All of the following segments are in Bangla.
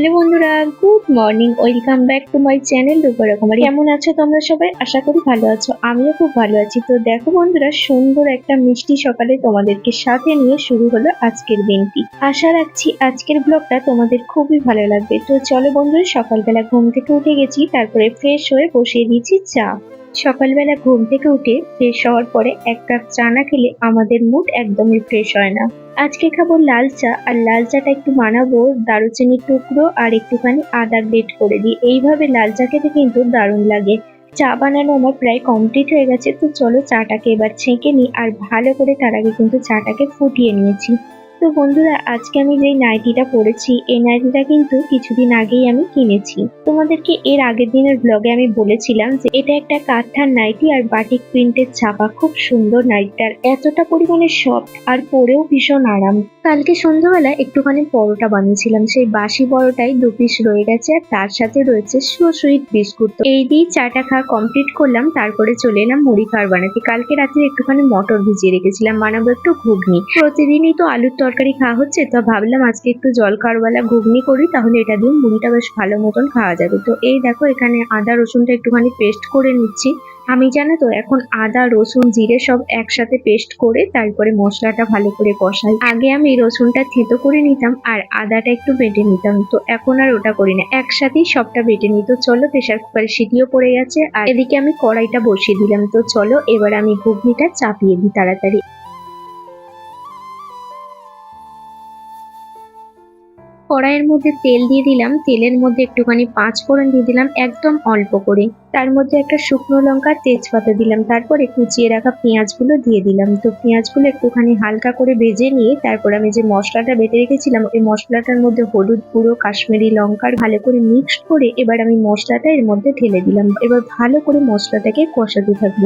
হ্যালো বন্ধুরা, good morning, welcome back to my channel Ruprakomari কেমন আছো তোমরা সবাই? আশা করি ভালো আছো, আমিও খুব ভালো আছি। তো দেখো বন্ধুরা, সুন্দর একটা মিষ্টি সকালে তোমাদেরকে সাথে নিয়ে শুরু হলো আজকের দিনটি। আশা রাখছি আজকের ব্লগটা তোমাদের খুবই ভালো লাগবে। তো চলো বন্ধুরা, সকালবেলা ঘুম থেকে উঠে গেছি, তারপরে ফ্রেশ হয়ে বসিয়ে দিয়েছি চা। সকালবেলা ঘুম থেকে উঠে ফ্রেশ হওয়ার পরে এক কাপ চা না খেলে আমাদের মুড একদমই ফ্রেশ হয় না। আজকে খাব লাল চা, আর লাল চাটা একটু বানাবো, দারুচিনির টুকরো আর একটুখানি আদা গ্রেট করে দিই। এইভাবে লাল চা খেতে কিন্তু দারুণ লাগে। চা বানানো আমার প্রায় কমপ্লিট হয়ে গেছে, তো চলো চাটাকে এবার ছেঁকে নিই, আর ভালো করে তার আগে কিন্তু চাটাকে ফুটিয়ে নিয়েছি। তো বন্ধুরা, আজকে আমি যে নাইটিটা পরেছি, এই নাইটিটা কিন্তু কিছুদিন আগেই আমি কিনেছি। তোমাদেরকে এর আগের দিনের ব্লগে আমি বলেছিলাম যে এটা একটা কাঠার নাইটি আর বাটিক প্রিন্টের ছাপা। খুব সুন্দর নাইটটার। এতটা পরিমাণে সফট আর পরেও ভীষণ আরাম। কালকে সন্ধ্যাবেলা একটুখানি পরোটা বানিয়েছিলাম। সেই বাসি পরোটাই দু পিস রয়ে গেছে আর তার সাথে রয়েছে সুইট বিস্কুট। এই দিয়ে চাটা খাওয়া কমপ্লিট করলাম, তারপরে চলে এলাম মুড়ি খাওয়ার বানাতে। কালকে রাতে একটুখানি মটর ভিজিয়ে রেখেছিলাম, বানাবো একটু ঘুগনি। প্রতিদিনই তো আলুর তরকারি খাওয়া হচ্ছে, তো ভাবলাম আজকে একটু জল খাওয়ারবেলা ঘুগনি করি, তাহলে এটা দিয়ে মুড়িটা বেশ ভালো মতন খাওয়া যাবে। তো এই দেখো এখানে আদা রসুনটা একটুখানি পেস্ট করে নিচ্ছি। আমি জানো তো, এখন আদা, রসুন, জিরে সব একসাথে পেস্ট করে তারপরে মশলাটা ভালো করে কষাই। আগে আমি রসুনটা থেতো করে নিতাম আর আদাটা একটু বেটে নিতাম। তো এখন আর ওটা করি না। একসাথেই সবটা বেটে নিই। তো চলো প্রেশার কুকার সিটিও পড়ে গেছে আর এদিকে আমি কড়াইটা বসিয়ে দিলাম। তো চলো, এবার আমি ঘুগনিটা চাপিয়ে দিই তাড়াতাড়ি। কড়াইয়ের মধ্যে তেল দিয়ে দিলাম। তেলের মধ্যে একটুখানি পাঁচ ফোড়ন দিয়ে দিলাম, একদম অল্প করে। তার মধ্যে একটা শুকনো লঙ্কা, তেজপাতা দিলাম। তারপরে কুচিয়ে রাখা পেঁয়াজগুলো দিয়ে দিলাম। তো পেঁয়াজগুলো একটুখানি হালকা করে ভেজে নিয়ে তারপর আমি যে মশলাটা বেটে রেখেছিলাম, ওই মশলাটার মধ্যে হলুদ গুঁড়ো, কাশ্মীরি লঙ্কার ভালো করে মিক্সড করে এবার আমি মশলাটা এর মধ্যে ঢেলে দিলাম। এবার ভালো করে মশলাটাকে কষাতে থাকব।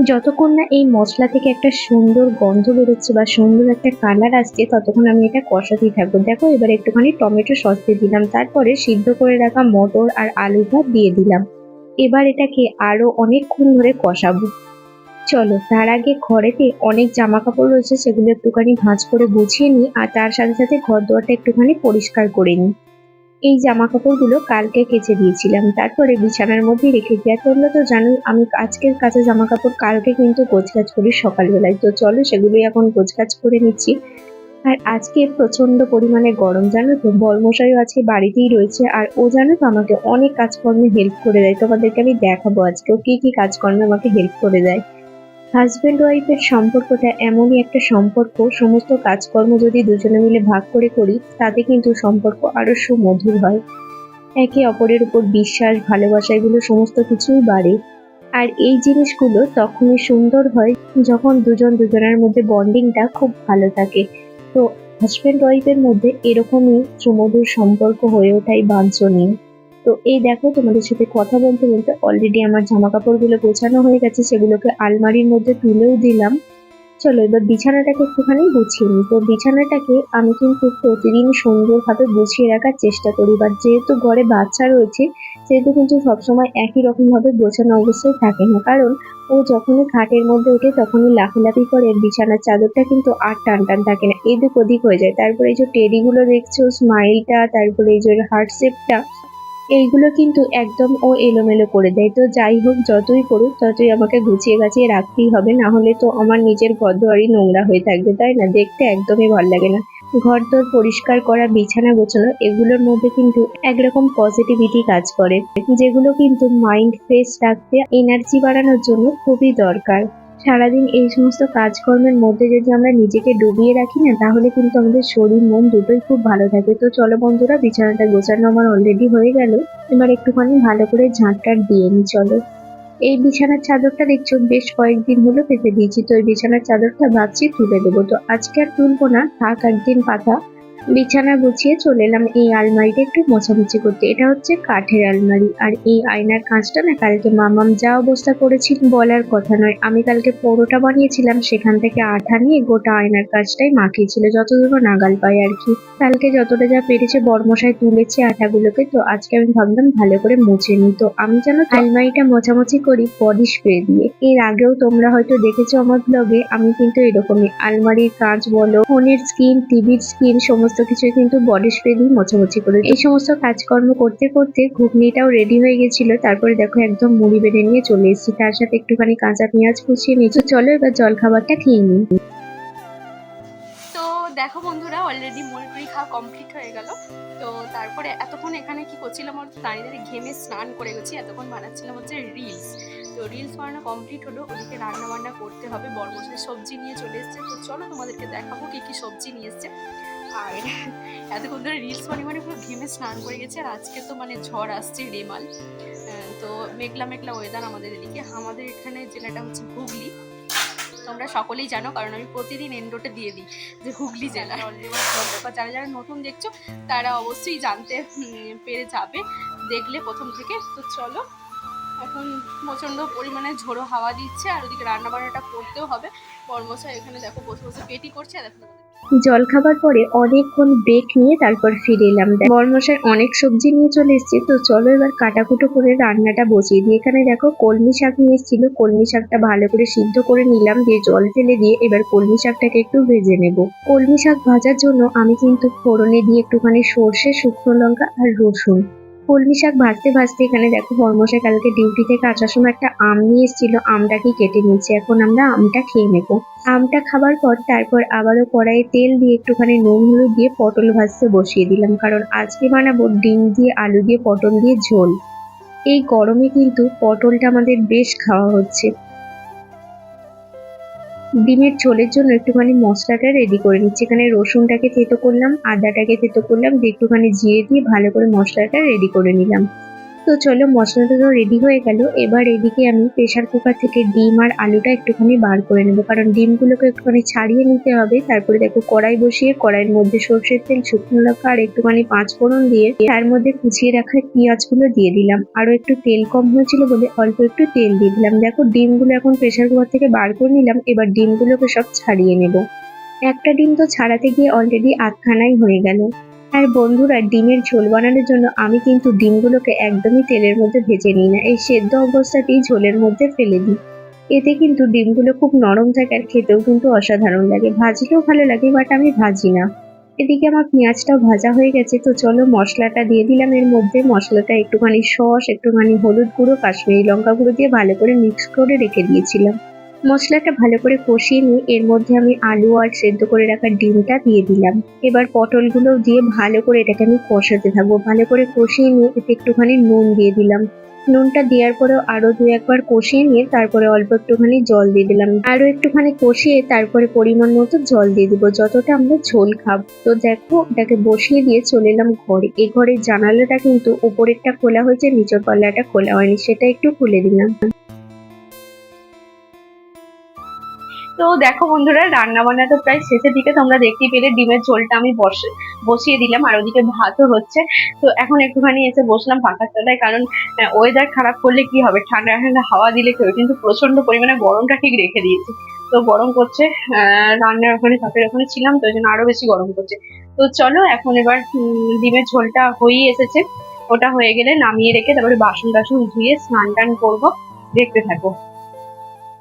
যতক্ষণ না এই মশলা থেকে একটা সুন্দর গন্ধ বেরোচ্ছে বা সুন্দর একটা কালার আসছে, ততক্ষণ আমি এটা কষাতেই থাকব। দেখো, এবার একটুখানি টমেটো সস দিয়ে দিলাম। তারপরে সিদ্ধ করে রাখা মটর আর আলু ভাত দিয়ে দিলাম। এবার এটাকে আরও অনেকক্ষণ ধরে কষাবো। চলো, তার আগে ঘরেতে অনেক জামা কাপড় রয়েছে, সেগুলো একটুখানি ভাঁজ করে গুছিয়ে নিই, আর তার সাথে সাথে ঘর দোয়ারটা একটুখানি পরিষ্কার করে নিই। এই জামা কাপড়গুলো কালকে কেচে দিয়েছিলাম। তারপরে বিছানার মধ্যে রেখে দেওয়া তোমরা তো জানোই, আমি আজকের কাছে জামা কাপড় কালকে কিন্তু গোছগাছ করি সকালবেলায়। তো চলো সেগুলোই এখন গোছগাছ করে নিচ্ছি। আর আজকে প্রচণ্ড পরিমাণে গরম, জানো তো? বর্মশাইও আজকে বাড়িতেই রয়েছে আর ও জানো তো আমাকে অনেক কাজকর্মে হেল্প করে দেয়। তোমাদেরকে আমি দেখাবো আজকে ও কি কি কাজকর্মে আমাকে হেল্প করে দেয়। হাজব্যান্ড ওয়াইফের সম্পর্কটা এমনই একটা সম্পর্ক, সমস্ত কাজকর্ম যদি দুজনে মিলে ভাগ করে করি, তাতে কিন্তু সম্পর্ক আরও সুমধুর হয়। একে অপরের উপর বিশ্বাস, ভালোবাসা এগুলো সমস্ত কিছুই বাড়ে। আর এই জিনিসগুলো তখনই সুন্দর হয় যখন দুজন দুজনের মধ্যে বন্ডিংটা খুব ভালো থাকে। তো হাজব্যান্ড ওয়াইফের মধ্যে এরকমই সুমধুর সম্পর্ক হয়ে ওঠাই বাঞ্ছনীয়। তো এই দেখো, তোমাদের সাথে কথা বলতে বলতে অলরেডি আমার জামা কাপড়গুলো গোছানো হয়ে গেছে, সেগুলোকে আলমারির মধ্যে তুলেও দিলাম। চলো, এবার বিছানাটাকে একটুখানি গুছিয়ে নিই। তো বিছানাটাকে আমি কিন্তু প্রতিদিন সুন্দরভাবে গুছিয়ে রাখার চেষ্টা করি। বা যেহেতু ঘরে বাচ্চা রয়েছে, সেহেতু কিন্তু সবসময় একই রকম ভাবে গোছানো অবস্থায় থাকে না। কারণ ও যখনই খাটের মধ্যে ওঠে, তখনই লাফালাফি করে। বিছানার চাদরটা কিন্তু আর টান টান থাকে না। এদিক ওদিক হয়ে যায়। তারপরে এই যে টেডিগুলো দেখছ স্মাইলটা তারপরে এই যে হার্ট শেপটা এইগুলো কিন্তু একদম ও এলোমেলো করে দেয়। তো যাই হোক, যতই করুক, ততই আমাকে গুছিয়ে গাছিয়ে রাখতেই হবে। না হলে তো আমার নিজের ঘর দুয়ারই নোংরা হয়ে থাকবে, তাই না? দেখতে একদমই ভালো লাগে না। ঘর দর পরিষ্কার করা, বিছানা গোছানো, এগুলোর মধ্যে কিন্তু একরকম পজিটিভিটি কাজ করে। যেগুলো কিন্তু মাইন্ড ফ্রেশ রাখতে এনার্জি বাড়ানোর জন্য খুবই দরকার। সারাদিন এই সমস্ত কাজকর্মের মধ্যে যদি আমরা নিজেকে ডুবিয়ে রাখি না, তাহলে কিন্তু আমাদের শরীর, মন দুটোই খুব ভালো থাকে। তো চলো বন্ধুরা, বিছানাটা গোছানো আমার অলরেডি হয়ে গেল। এবার একটুখানি ভালো করে ঝাঁটটার দিয়ে নি চলো। এই বিছানার চাদরটা দেখছ, বেশ কয়েকদিন হলো পেতে দিয়েছি। তো এই বিছানার চাদরটা ভাবছি তুলে দেবো। তো আজকে আর তুলবো না, থাক একদিন পাতা। বিছানা গুছিয়ে চলে এলাম এই আলমারিটা একটু মোছামুছি করতে। এটা হচ্ছে কাঠের আলমারি। আর এই আয়নার কাঁচটা না কালকে মামাম যা অবস্থা করেছিল বলার কথা নয়। আমি কালকে পরোটা বানিয়েছিলাম, সেখান থেকে আঠা নিয়ে গোটা আয়নার কাজটাই মাখিয়েছিল যতদূর নাগাল পাই আর কি। কালকে যতটা যা পেরেছে বর্মশাই তুলেছে আঠাগুলোকে, তো আজকে আমি ভাবলাম ভালো করে মুছে নিই। তো আমি যেন আলমারিটা মোছামুছি করি বডি স্প্রে দিয়ে। এর আগেও তোমরা হয়তো দেখেছ আমার ব্লগে আমি কিন্তু এরকমই আলমারির কাঁচ বলো, ফোনের স্ক্রিন টিভির স্ক্রিন সমস্ত সমস্ত কিছু কিন্তু বডি স্প্রে দিয়ে মোছামুছি করে এই সমস্ত কাজকর্ম করতে করতে ঘুগনিটাও রেডি হয়ে গেছিল। তারপরে দেখো একদম মুড়ি বেড়ে নিয়ে চলে এসেছি। তার সাথে একটুখানি কাঁচা পেঁয়াজ কুচিয়ে নিয়েছি। চলো এবার জল খাবারটা খেয়ে নিই। দেখো বন্ধুরা অলরেডি মুড়ি খাওয়া কমপ্লিট হয়ে গেল। তো তারপরে এতক্ষণ এখানে কি করছিলাম ওর দাঁড়িয়ে দাঁড়িয়ে ঘেমে স্নান করে গেছি। এতক্ষণ বানাচ্ছিলাম হচ্ছে রিলস তো রিলস বানানো কমপ্লিট হলো। ওদিকে রান্না বান্না করতে হবে। বরমশাই সবজি নিয়ে চলে এসছে। তো চলো তোমাদেরকে দেখাবো কি কি সবজি নিয়ে এসছে। আর এতক্ষণ ধরে রিলস বানিয়ে মানে পুরো ঘেমে স্নান করে গেছে, আর আজকে তো মানে ঝড় আসছে রেমাল। তো মেঘলা মেঘলা ওয়েদার আমাদের এদিকে। আমাদের এখানে জেলাটা হচ্ছে হুগলি। তোমরা সকলেই জানো, কারণ আমি প্রতিদিন এন্ডোতে দিয়ে দিই যে হুগলি জেলা। যারা যারা নতুন দেখছ, তারা অবশ্যই জানতে পেরে যাবে, দেখলে প্রথম থেকে। তো চলো, এখন প্রচণ্ড পরিমাণে ঝোড়ো হাওয়া দিচ্ছে, আর ওদিকে রান্না বান্নাটা করতেও হবে। বর্মশা এখানে দেখো বসে বসে পেটি করছে, আর দেখো জল খাবার পরে অনেকক্ষণ ব্রেক নিয়ে তারপর ফিরে এলাম। বরমশাই অনেক সবজি নিয়ে চলে এসেছে, তো চলো এবার কাটাকুটো করে রান্নাটা বসিয়ে দিই। এখানে দেখো কলমি শাক নিয়ে এসেছিল, কলমি শাকটা ভালো করে সিদ্ধ করে নিলাম, দিয়ে জল ফেলে দিয়ে এবার কলমি শাকটাকে একটু ভেজে নেব। কলমি শাক ভাজার জন্য আমি কিন্তু ফোড়নে দিয়ে একটুখানি সর্ষে, শুকনো লঙ্কা আর রসুন কলমি শাক ভাজতে ভাজতে এখানে দেখো বর্মশাই কালকে ডিউটি থেকে আসার সময় একটা আম নিয়ে এসেছিল, আমটাকে কেটে নিয়েছি। এখন আমরা আমটা খেয়ে নেব। আমটা খাবার পর তারপর আবারও কড়াইয়ে তেল দিয়ে একটুখানি নুন হলুদ দিয়ে পটল ভাজতে বসিয়ে দিলাম, কারণ আজকে বানাবো ডিম দিয়ে আলু দিয়ে পটল দিয়ে ঝোল। এই গরমে কিন্তু পটলটা আমাদের বেশ খাওয়া হচ্ছে। ডিমের ঝোলের জন্য একটুখানি মশলাটা রেডি করে নিচ্ছি। এখানে রসুনটাকে থেঁতো করলাম, আদাটাকে থেতো করলাম, দিয়ে একটুখানি জিরে দিয়ে ভালো করে মশলাটা রেডি করে নিলাম। তো চলো মশলাটা তো রেডি হয়ে গেল। এবার এদিকে আমি প্রেসার কুকার থেকে ডিম আর আলুটা একটুখানি বার করে নেব। কারণ ডিমগুলোকে একটুখানি ছাড়িয়ে নিতে হবে। তারপরে দেখো, কড়াই বসিয়ে কড়াইয়ের মধ্যে সর্ষের তেল, শুকনো লঙ্কা আর একটুখানি পাঁচ ফোড়ন দিয়ে তার মধ্যে কুচিয়ে রাখা পেঁয়াজগুলো দিয়ে দিলাম। আরও একটু তেল কম হয়েছিল বলে অল্প একটু তেল দিয়ে দিলাম। দেখো, ডিমগুলো এখন প্রেসার কুকার থেকে বার করে নিলাম। এবার ডিমগুলোকে সব ছাড়িয়ে নেব। একটা ডিম তো ছাড়াতে গিয়ে অলরেডি আধখানাই হয়ে গেল। আর বন্ধুরা, ডিমের ঝোল বানানোর জন্য আমি কিন্তু ডিমগুলোকে একদমই তেলের মধ্যে ভেজে নিই না। এই সেদ্ধ অবস্থাতেই ঝোলের মধ্যে ফেলে দিই। এতে কিন্তু ডিমগুলো খুব নরম থাকে আর খেতেও কিন্তু অসাধারণ লাগে। ভাজলেও ভালো লাগে বাট আমি ভাজি না। এদিকে আমার পেঁয়াজটাও ভাজা হয়ে গেছে, তো চলো মশলাটা দিয়ে দিলাম। এর মধ্যে মশলাটা একটুখানি সস, একটুখানি হলুদ গুঁড়ো, কাশ্মীরি লঙ্কা গুঁড়ো দিয়ে ভালো করে মিক্স করে রেখে দিয়েছিলাম। মশলাটা ভালো করে কষিয়ে নিয়ে এর মধ্যে আমি আলু আর সেদ্ধ করে রাখা ডিমটা দিয়ে দিলাম। এবার পটলগুলো দিয়ে ভালো করে এটাকে আমি কষাতে থাকব। ভালো করে কষিয়ে নিয়ে এতে একটুখানি নুন দিয়ে দিলাম। নুনটা দেওয়ার পরেও আরও দু একবার কষিয়ে নিয়ে তারপরে অল্প একটুখানি জল দিয়ে দিলাম। আরও একটুখানি কষিয়ে তারপরে পরিমাণ মতো জল দিয়ে দিব, যতটা আমরা ঝোল খাব। তো দেখো, এটাকে বসিয়ে দিয়ে চলে এলাম ঘরে। এই ঘরের জানালাটা কিন্তু উপরেরটা খোলা হয়েছে, নিচের পাল্লাটা খোলা হয়নি, সেটা একটু খুলে দিলাম। তো দেখো বন্ধুরা রান্না বান্না তো প্রায় শেষের দিকে, তোমরা দেখতেই পেলে ডিমের ঝোলটা আমি বসে, বসিয়ে দিলাম, আর ওদিকে ভাতও হচ্ছে। তো এখন একটুখানি এসে বসলাম পাখার তলায়, কারণ ওয়েদার খারাপ করলে কি হবে? ঠান্ডা ঠান্ডা হাওয়া দিলে কেউ, কিন্তু প্রচণ্ড পরিমাণে গরমটা ঠিক রেখে দিয়েছে। তো গরম করছে রান্নার ওখানে তাপের ওখানে ছিলাম, তো ওই জন্য আরও বেশি গরম করছে তো চলো, এখন এবার ডিমের ঝোলটা হয়েই এসেছে। ওটা হয়ে গেলে নামিয়ে রেখে তারপরে বাসন টাসন ধুয়ে স্নান টান করব, দেখতে থাকো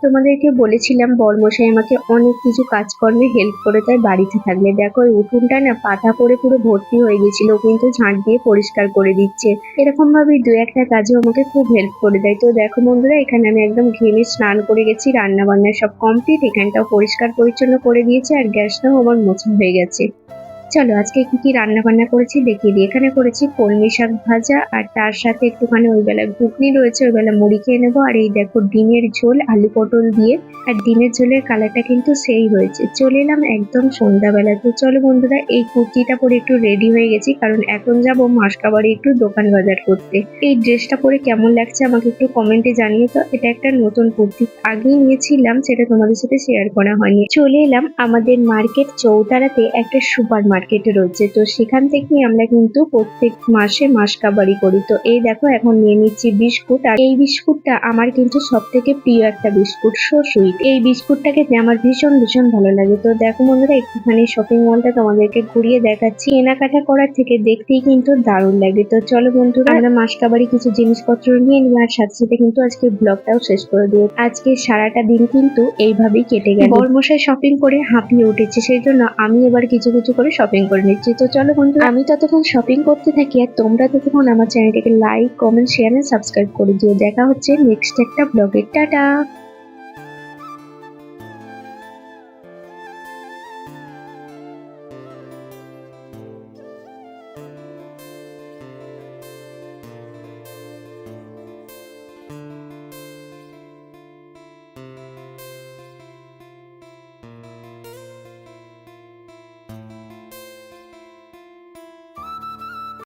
তোমাদেরকে বলেছিলাম, বরমশাই আমাকে অনেক কিছু কাজকর্মে হেল্প করে দেয় বাড়িতে থাকলে। দেখো, এই উঠোনটা না পাতা পড়ে পুরো ভর্তি হয়ে গেছিল, কিন্তু ঝাঁট দিয়ে পরিষ্কার করে দিচ্ছে। এরকম ভাবে দু একটা কাজে আমাকে খুব হেল্প করে দেয়। তো দেখো বন্ধুরা, এখানে আমি একদম ঘেমে স্নান করে গেছি রান্না বান্না সব কমপ্লিট এখানটাও পরিষ্কার পরিচ্ছন্ন করে দিয়েছে, আর গ্যাসটাও আমার মোছা হয়ে গেছে। চলো, আজকে কি কি রান্না বান্না করেছি দেখিয়ে দিই। এখানে করেছি কলমি শাক ভাজা, আর তার সাথে একটুখানি ওই বেলা ঘুগনি রয়েছে, ওই বেলা মুড়ি খেয়ে নেব। আর এই দেখো ডিমের ঝোল, আলু পটল দিয়ে। আর ডিমের ঝোলের কালারটা কিন্তু সেই হয়েছে। চলে এলাম একদম সন্ধ্যাবেলা। তো চলো বন্ধুরা, এই কুর্তিটা পরে একটু রেডি হয়ে গেছি, কারণ এখন যাব মাসকাবাড়ি একটু দোকান বাজার করতে। এই ড্রেসটা পরে কেমন লাগছে আমাকে একটু কমেন্টে জানিয়ে তো এটা একটা নতুন কুর্তি। আগেই নিয়েছিলাম, সেটা তোমাদের সাথে শেয়ার করা হয়নি। চলে এলাম আমাদের মার্কেট চৌতারাতে একটা সুপার মার্কেট রয়েছে। তো সেখান থেকে আমরা কিন্তু প্রত্যেক মাসে মাসকাবাড়ি করি। তো এই দেখো এখন নিয়ে নিচ্ছি বিস্কুট। আর এই বিস্কুটটা আমার কিন্তু সব থেকে প্রিয় একটা বিস্কুট সো সুইট এই বিস্কুটটা খেতে আমার ভীষণ ভীষণ ভালো লাগে। তো দেখো বন্ধুরা একটুখানি শপিং মলটা তোমাদেরকে ঘুরিয়ে দেখাচ্ছি। কেনাকাটা করার থেকে দেখতেই কিন্তু দারুণ লাগে। তো চলো বন্ধুরা আমরা মাসকাবাড়ি কিছু জিনিসপত্র নিয়ে নিই আর সাথে সাথে কিন্তু আজকে ব্লগটাও শেষ করে দিও আজকে সারাটা দিন কিন্তু এইভাবেই কেটে গেল। বর্মশাই শপিং করে হাঁপিয়ে উঠেছে সেই জন্য আমি এবার কিছু কিছু করে সব শপিং করে নিচ্ছি। তো চলো বন্ধু আমি ততক্ষণ শপিং করতে থাকি আর তোমরা ততক্ষণ আমার চ্যানেলটাকে like comment share and subscribe করে দিও। দেখা হচ্ছে নেক্সট একটা ব্লগে টাটা!